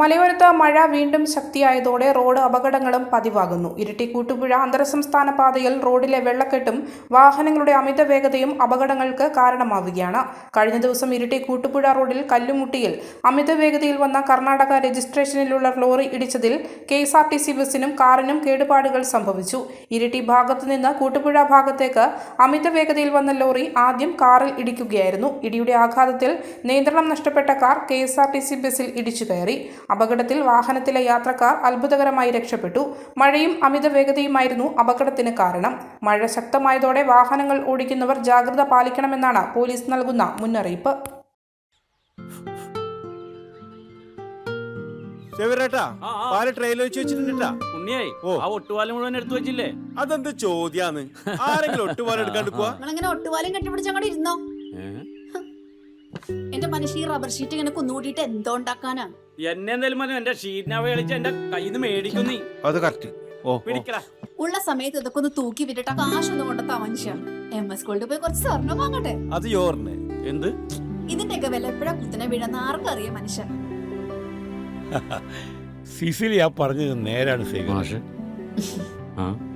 മലയോരത്ത് മഴ വീണ്ടും ശക്തിയായതോടെ റോഡ് അപകടങ്ങളും പതിവാകുന്നു. ഇരിട്ടി കൂട്ടുപുഴ അന്തർസംസ്ഥാന പാതയിൽ റോഡിലെ വെള്ളക്കെട്ടും വാഹനങ്ങളുടെ അമിത വേഗതയും അപകടങ്ങൾക്ക് കാരണമാവുകയാണ്. കഴിഞ്ഞ ദിവസം ഇരിട്ടി കൂട്ടുപുഴ റോഡിൽ കല്ലുമുട്ടിയിൽ അമിത വേഗതയിൽ വന്ന കർണാടക രജിസ്ട്രേഷനിലുള്ള lorry ഇടിച്ചതിൽ K S R T C ബസിനും കാറിനും കേടുപാടുകൾ സംഭവിച്ചു. ഇരിട്ടി ഭാഗത്തു നിന്ന് കൂട്ടുപുഴ ഭാഗത്തേക്ക് അമിത വേഗതയിൽ വന്ന ലോറി ആദ്യം കാറിൽ ഇടിക്കുകയായിരുന്നു. ഇടിയുടെ ആഘാതത്തിൽ നിയന്ത്രണം നഷ്ടപ്പെട്ട car K S R T C ബസിൽ ഇടിച്ചു കയറി. അപകടത്തിൽ വാഹനത്തിലെ യാത്രക്കാർ അത്ഭുതകരമായി രക്ഷപ്പെട്ടു. മഴയും അമിത വേഗതയുമായിരുന്നു അപകടത്തിന് കാരണം. മഴ ശക്തമായതോടെ വാഹനങ്ങൾ ഓടിക്കുന്നവർ ജാഗ്രത പാലിക്കണമെന്നാണ് പോലീസ് നൽകുന്ന മുന്നറിയിപ്പ്. ഉണ്ണിയായി ആ ഒട്ടുപാലം മുഴുവൻ എടുത്തു വെച്ചില്ലേ? അതെന്ത് ചോദ്യാന്ന്? ആരെങ്കിലും ഒട്ടുപാലം എടുക്കാണ്ട് ഒട്ടുപാലം നിങ്ങളിങ്ങനെ ഒട്ടുപാലും കെട്ടിപ്പിടിച്ച് അങ്ങോട്ട് ഇരുന്നോ? എന്റെ മനുഷ്യ ഈ റബ്ബർ ഷീറ്റ് ഇങ്ങനെ കുന്നുകൂട്ടിയിട്ട് എന്തോ ഉണ്ടാക്കാനാ? എന്നെ എന്തായാലും മതി എന്റെ ഷീറ്റിനെ വേളിച്ച് എന്റെ കയ്യിൽ നിന്ന് മേടിക്കുന്നു നീ. അത് കറക്റ്റ് ഓ പിടിക്കടാ. ഉള്ള സമയത്ത് ഇതൊക്കെ ഒന്ന് തൂക്കി വിട്ടിട്ട് ആ കാശൊന്നും കൊണ്ട മനുഷ്യ. എം എസ് സ്കൂളിൽ പോയി കുറച്ച് സ്വർണം വാങ്ങട്ടെ? അത് യോറിന്. എന്ത്? ഇതിന്റെയൊക്കെ വില എപ്പോഴാ കുത്തിനെ വീഴുന്ന ആർക്കും അറിയാം മനുഷ്യ. സിസിലി ആ പറഞ്ഞത് നേരാണ് സേവ